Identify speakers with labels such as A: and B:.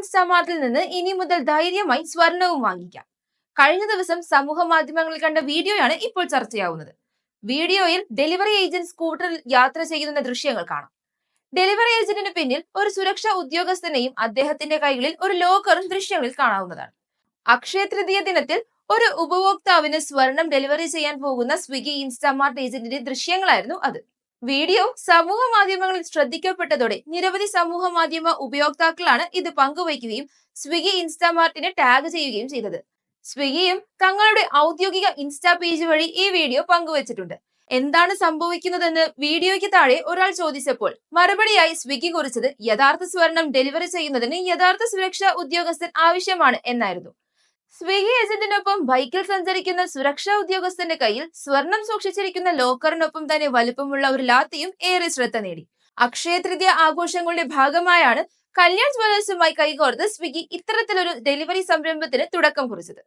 A: ഇൻസ്റ്റാമാർട്ടിൽ നിന്ന് ഇനി മുതൽ ധൈര്യമായി സ്വർണവും വാങ്ങിക്കാം. കഴിഞ്ഞ ദിവസം സമൂഹ മാധ്യമങ്ങളിൽ കണ്ട വീഡിയോയാണ് ഇപ്പോൾ ചർച്ചയാവുന്നത്. വീഡിയോയിൽ ഡെലിവറി ഏജന്റ് സ്കൂട്ടറിൽ യാത്ര ചെയ്യുന്ന ദൃശ്യങ്ങൾ കാണാം. ഡെലിവറി ഏജന്റിന് പിന്നിൽ ഒരു സുരക്ഷാ ഉദ്യോഗസ്ഥനെയും അദ്ദേഹത്തിന്റെ കൈകളിൽ ഒരു ലോക്കറും ദൃശ്യങ്ങളിൽ കാണാവുന്നതാണ്. അക്ഷയ തൃതീയ ദിനത്തിൽ ഒരു ഉപഭോക്താവിന് സ്വർണം ഡെലിവറി ചെയ്യാൻ പോകുന്ന സ്വിഗ്ഗി ഇൻസ്റ്റാമാർട്ട് ഏജന്റിന്റെ ദൃശ്യങ്ങളായിരുന്നു അത്. വീഡിയോ സമൂഹ മാധ്യമങ്ങളിൽ ശ്രദ്ധിക്കപ്പെട്ടതോടെ നിരവധി സമൂഹ മാധ്യമ ഉപയോക്താക്കളാണ് ഇത് പങ്കുവയ്ക്കുകയും സ്വിഗ്ഗി ഇൻസ്റ്റാമാർട്ടിനെ ടാഗ് ചെയ്യുകയും ചെയ്തത്. സ്വിഗ്ഗിയും തങ്ങളുടെ ഔദ്യോഗിക ഇൻസ്റ്റാ പേജ് വഴി ഈ വീഡിയോ പങ്കുവച്ചിട്ടുണ്ട്. എന്താണ് സംഭവിക്കുന്നതെന്ന് വീഡിയോയ്ക്ക് താഴെ ഒരാൾ ചോദിച്ചപ്പോൾ മറുപടിയായി സ്വിഗ്ഗി കുറിച്ചത് യഥാർത്ഥ സ്വർണം ഡെലിവറി ചെയ്യുന്നതിന് യഥാർത്ഥ സുരക്ഷാ ഉദ്യോഗസ്ഥൻ ആവശ്യമാണ് എന്നായിരുന്നു. സ്വിഗ്ഗി ഏജന്റിനൊപ്പം ബൈക്കിൽ സഞ്ചരിക്കുന്ന സുരക്ഷാ ഉദ്യോഗസ്ഥന്റെ കയ്യിൽ സ്വർണം സൂക്ഷിച്ചിരിക്കുന്ന ലോക്കറിനൊപ്പം തന്നെ വലുപ്പമുള്ള ഒരു ലാത്തിയും ഏറെ ശ്രദ്ധ നേടി. അക്ഷയ തൃതീയ ആഘോഷങ്ങളുടെ ഭാഗമായാണ് കല്യാൺ ജ്വല്ലേഴ്സുമായി കൈകോർത്ത് സ്വിഗ്ഗി ഇത്തരത്തിലൊരു ഡെലിവറി സംരംഭത്തിന് തുടക്കം കുറിച്ചത്.